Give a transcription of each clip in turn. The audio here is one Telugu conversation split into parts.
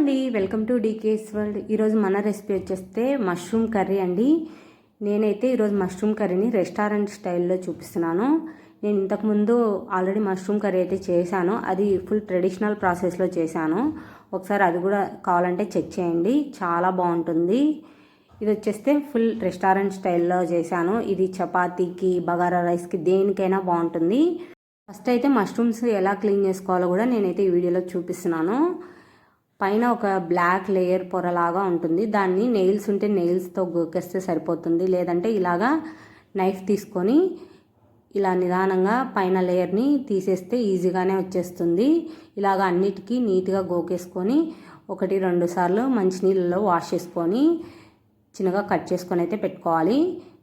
అండి. వెల్కమ్ టు డీకేస్ వరల్డ్. ఈరోజు మన రెసిపీ వచ్చేస్తే మష్రూమ్ కర్రీ అండి. నేనైతే ఈరోజు మష్రూమ్ కర్రీని రెస్టారెంట్ స్టైల్లో చూపిస్తున్నాను. నేను ఇంతకుముందు ఆల్రెడీ మష్రూమ్ కర్రీ అయితే చేశాను. అది ఫుల్ ట్రెడిషనల్ ప్రాసెస్లో చేశాను. ఒకసారి అది కూడా కావాలంటే చెక్ చేయండి. చాలా బాగుంటుంది. ఇది వచ్చేస్తే ఫుల్ రెస్టారెంట్ స్టైల్లో చేశాను. ఇది చపాతీకి బగారా రైస్కి దేనికైనా బాగుంటుంది. ఫస్ట్ అయితే మష్రూమ్స్ ఎలా క్లీన్ చేసుకోవాలో కూడా నేనైతే ఈ వీడియోలో చూపిస్తున్నాను. పైన ఒక బ్లాక్ లేయర్ పొరలాగా ఉంటుంది. దాన్ని నెయిల్స్ ఉంటే నెయిల్స్తో గోకేస్తే సరిపోతుంది. లేదంటే ఇలాగా నైఫ్ తీసుకొని ఇలా నిదానంగా పైన లేయర్ని తీసేస్తే ఈజీగానే వచ్చేస్తుంది. ఇలాగ అన్నిటికీ నీట్గా గోకేసుకొని ఒకటి రెండు సార్లు మంచినీళ్ళలో వాష్ చేసుకొని చిన్నగా కట్ చేసుకొని అయితే పెట్టుకోవాలి.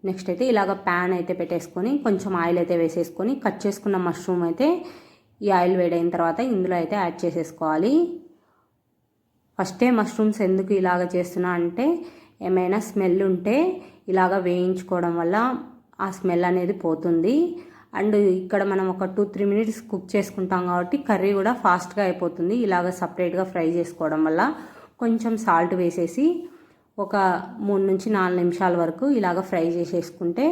నెక్స్ట్ అయితే ఇలాగ ప్యాన్ అయితే పెట్టేసుకొని కొంచెం ఆయిల్ అయితే వేసేసుకొని కట్ చేసుకున్న మష్రూమ్ అయితే ఈ ఆయిల్ వేడైన తర్వాత ఇందులో అయితే యాడ్ చేసేసుకోవాలి. ఫస్టే మష్రూమ్స్ ఎందుకు ఇలాగ చేస్తున్నా అంటే ఏమైనా స్మెల్ ఉంటే ఇలాగ వేయించుకోవడం వల్ల ఆ స్మెల్ అనేది పోతుంది. అండ్ ఇక్కడ మనం ఒక టూ త్రీ మినిట్స్ కుక్ చేసుకుంటాం కాబట్టి కర్రీ కూడా ఫాస్ట్గా అయిపోతుంది. ఇలాగ సపరేట్గా ఫ్రై చేసుకోవడం వల్ల కొంచెం సాల్ట్ వేసేసి ఒక మూడు నుంచి నాలుగు నిమిషాల వరకు ఇలాగ ఫ్రై చేసేసుకుంటే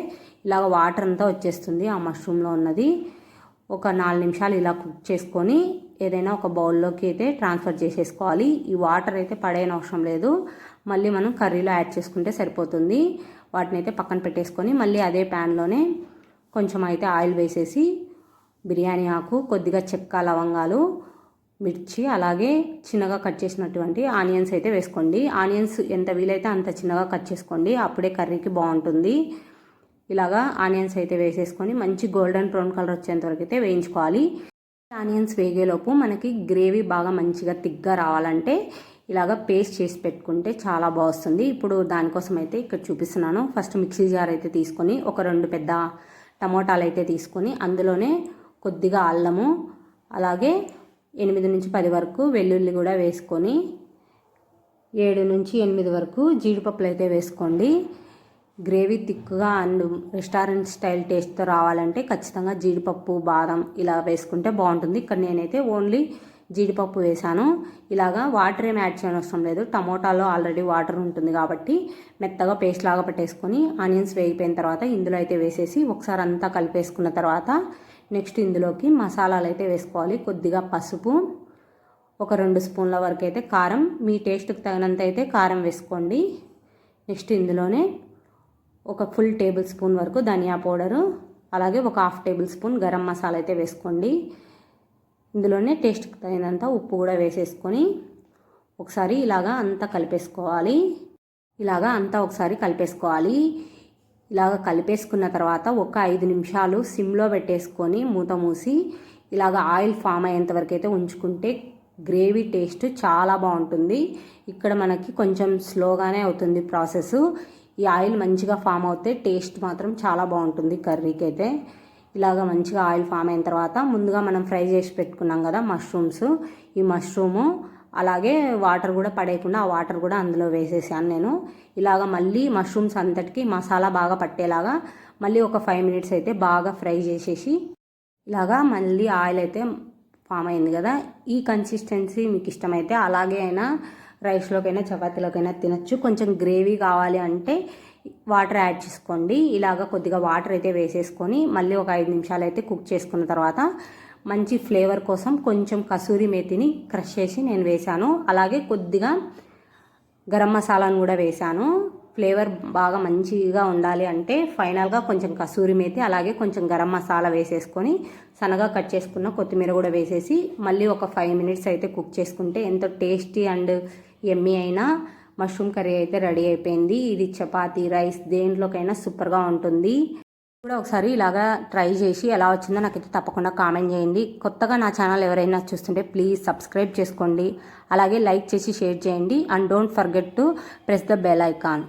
ఇలాగ వాటర్ అంతా వచ్చేస్తుంది ఆ మష్రూమ్లో ఉన్నది. ఒక నాలుగు నిమిషాలు ఇలా కుక్ చేసుకొని ఏదైనా ఒక బౌల్లోకి అయితే ట్రాన్స్ఫర్ చేసేసుకోవాలి. ఈ వాటర్ అయితే పడేయని అవసరం లేదు. మళ్ళీ మనం కర్రీలో యాడ్ చేసుకుంటే సరిపోతుంది. వాటిని అయితే పక్కన పెట్టేసుకొని మళ్ళీ అదే ప్యాన్లోనే కొంచెం అయితే ఆయిల్ వేసేసి బిర్యానీ ఆకు కొద్దిగా చెక్క లవంగాలు మిర్చి అలాగే చిన్నగా కట్ చేసినటువంటి ఆనియన్స్ అయితే వేసుకోండి. ఆనియన్స్ ఎంత వీలైతే అంత చిన్నగా కట్ చేసుకోండి. అప్పుడే కర్రీకి బాగుంటుంది. ఇలాగా ఆనియన్స్ అయితే వేసేసుకొని మంచి గోల్డెన్ బ్రౌన్ కలర్ వచ్చేంత వరకు అయితే వేయించుకోవాలి. ఆనియన్స్ వేగేలోపు మనకి గ్రేవీ బాగా మంచిగా తిగ్గా రావాలంటే ఇలాగ పేస్ట్ చేసి పెట్టుకుంటే చాలా బాగుస్తుంది. ఇప్పుడు దానికోసం అయితే ఇక్కడ చూపిస్తున్నాను. ఫస్ట్ మిక్సీ జార్ అయితే తీసుకొని ఒక రెండు పెద్ద టమోటాలు అయితే తీసుకొని అందులోనే కొద్దిగా అల్లము అలాగే ఎనిమిది నుంచి పది వరకు వెల్లుల్లి కూడా వేసుకొని ఏడు నుంచి ఎనిమిది వరకు జీడిపప్పులు అయితే వేసుకోండి. గ్రేవీ థిక్గా అండ్ రెస్టారెంట్ స్టైల్ టేస్ట్తో రావాలంటే ఖచ్చితంగా జీడిపప్పు బాదం ఇలా వేసుకుంటే బాగుంటుంది. ఇక్కడ నేనైతే ఓన్లీ జీడిపప్పు వేసాను. ఇలాగా వాటర్ ఏమి యాడ్ చేయడం అవసరం లేదు. టమోటాలో ఆల్రెడీ వాటర్ ఉంటుంది కాబట్టి మెత్తగా పేస్ట్ లాగా పెట్టేసుకొని ఆనియన్స్ వేగిపోయిన తర్వాత ఇందులో అయితే వేసేసి ఒకసారి అంతా కలిపేసుకున్న తర్వాత నెక్స్ట్ ఇందులోకి మసాలాలు అయితే వేసుకోవాలి. కొద్దిగా పసుపు ఒక రెండు స్పూన్ల వరకు అయితే కారం. మీ టేస్ట్కి తగినంత అయితే కారం వేసుకోండి. నెక్స్ట్ ఇందులోనే ఒక ఫుల్ టేబుల్ స్పూన్ వరకు ధనియా పౌడరు అలాగే ఒక half tablespoon garam masala అయితే వేసుకోండి. ఇందులోనే టేస్ట్కి తగినంత ఉప్పు కూడా వేసేసుకొని ఒకసారి ఇలాగా అంతా కలిపేసుకోవాలి. ఇలాగా అంతా ఒకసారి కలిపేసుకోవాలి. ఇలాగ కలిపేసుకున్న తర్వాత ఒక ఐదు నిమిషాలు సిమ్లో పెట్టేసుకొని మూత మూసి ఇలాగ ఆయిల్ ఫామ్ అయ్యేంతవరకు అయితే ఉంచుకుంటే గ్రేవీ టేస్ట్ చాలా బాగుంటుంది. ఇక్కడ మనకి కొంచెం స్లోగానే అవుతుంది ప్రాసెస్. ఈ ఆయిల్ మంచిగా ఫామ్ అవుతే టేస్ట్ మాత్రం చాలా బాగుంటుంది కర్రీకి అయితే ఇలాగ మంచిగా ఆయిల్ ఫామ్ అయిన తర్వాత ముందుగా మనం ఫ్రై చేసి పెట్టుకున్నాం కదా మష్రూమ్స్. ఈ మష్రూము అలాగే వాటర్ కూడా పడేయకుండా ఆ వాటర్ కూడా అందులో వేసేసాను నేను. ఇలాగ మళ్ళీ మష్రూమ్స్ అంతటికి మసాలా బాగా పట్టేలాగా మళ్ళీ ఒక ఫైవ్ మినిట్స్ అయితే బాగా ఫ్రై చేసేసి ఇలాగా మళ్ళీ ఆయిల్ అయితే ఫామ్ అయింది కదా. ఈ కన్సిస్టెన్సీ మీకు ఇష్టమైతే అలాగే అయినా రైస్లోకైనా చపాతీలోకైనా తినచ్చు. కొంచెం గ్రేవీ కావాలి అంటే వాటర్ యాడ్ చేసుకోండి. ఇలాగ కొద్దిగా వాటర్ అయితే వేసేసుకొని మళ్ళీ ఒక ఐదు నిమిషాలు అయితే కుక్ చేసుకున్న తర్వాత మంచి ఫ్లేవర్ కోసం కొంచెం కసూరి మేతిని క్రష్ చేసి నేను వేశాను. అలాగే కొద్దిగా గరం మసాలాను కూడా వేశాను. ఫ్లేవర్ బాగా మంచిగా ఉండాలి అంటే ఫైనల్గా కొంచెం కసూరి మేతి అలాగే కొంచెం గరం మసాలా వేసేసుకొని సన్నగా కట్ చేసుకున్న కొత్తిమీర కూడా వేసేసి మళ్ళీ ఒక ఫైవ్ మినిట్స్ అయితే కుక్ చేసుకుంటే ఎంతో టేస్టీ అండ్ ఎమ్మీ అయినా మష్రూమ్ కర్రీ అయితే రెడీ అయిపోయింది. ఇది చపాతీ రైస్ దేంట్లోకైనా సూపర్గా ఉంటుంది. కూడా ఒకసారి ఇలాగా ట్రై చేసి ఎలా వచ్చిందో నాకైతే తప్పకుండా కామెంట్ చేయండి. కొత్తగా నా ఛానల్ ఎవరైనా చూస్తుంటే ప్లీజ్ సబ్స్క్రైబ్ చేసుకోండి. అలాగే లైక్ చేసి షేర్ చేయండి. And don't forget to press the bell icon.